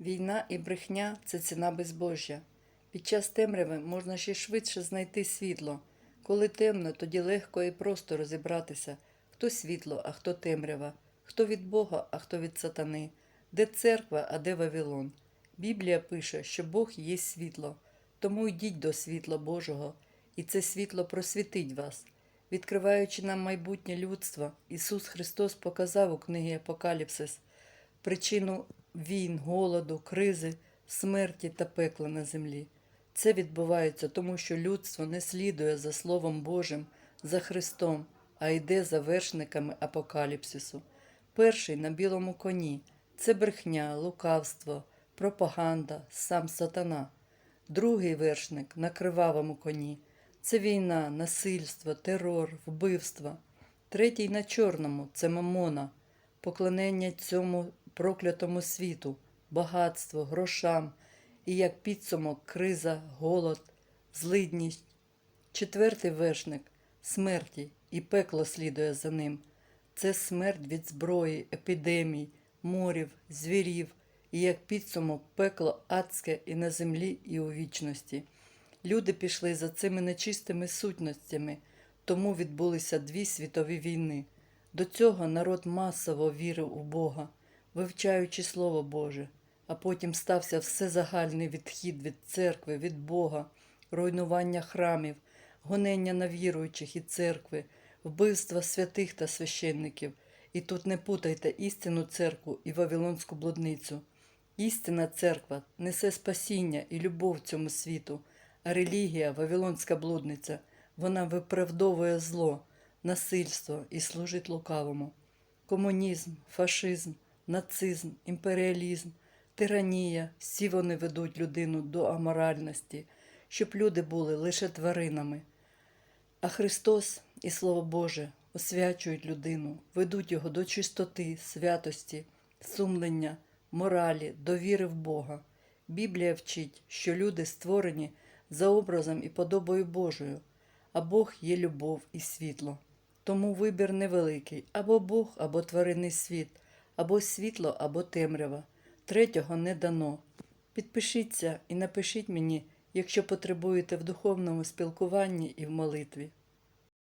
Війна і брехня це ціна безбожжя. Під час темряви можна ще швидше знайти світло. Коли темно, тоді легко і просто розібратися, хто світло, а хто темрява, хто від Бога, а хто від сатани, де церква, а де Вавилон. Біблія пише, що Бог є світло, тому йдіть до світла Божого, і це світло просвітить вас. Відкриваючи нам майбутнє людство, Ісус Христос показав у книгі Апокаліпсис причину війн, голоду, кризи, смерті та пекла на землі. Це відбувається тому, що людство не слідує за Словом Божим, за Христом, а йде за вершниками апокаліпсису. Перший на білому коні це брехня, лукавство, пропаганда, сам сатана. Другий вершник на кривавому коні це війна, насильство, терор, вбивство. Третій на чорному це мамона, поклонення цьому проклятому світу, багатство, грошам і як підсумок криза, голод, злидність. Четвертий вершник смерті, і пекло слідує за ним. Це смерть від зброї, епідемій, морів, звірів, і як підсумок пекло адське і на землі, і у вічності. Люди пішли за цими нечистими сутностями, тому відбулися дві світові війни. До цього народ масово вірив у Бога, вивчаючи Слово Боже, а потім стався всезагальний відхід від церкви, від Бога, руйнування храмів, гонення на віруючих і церкви, вбивства святих та священників. І тут не путайте істинну церкву і Вавилонську блудницю. Істинна церква несе спасіння і любов цьому світу, а релігія, Вавилонська блудниця, вона виправдовує зло, насильство і служить лукавому. Комунізм, фашизм, нацизм, імперіалізм, тиранія всі вони ведуть людину до аморальності, щоб люди були лише тваринами. А Христос і Слово Боже освячують людину, ведуть його до чистоти, святості, сумлення, моралі, довіри в Бога. Біблія вчить, що люди створені за образом і подобою Божою, а Бог є любов і світло. Тому вибір невеликий або Бог, або тваринний світ, або світло, або темрява. Третього не дано. Підпишіться і напишіть мені, якщо потребуєте в духовному спілкуванні і в молитві.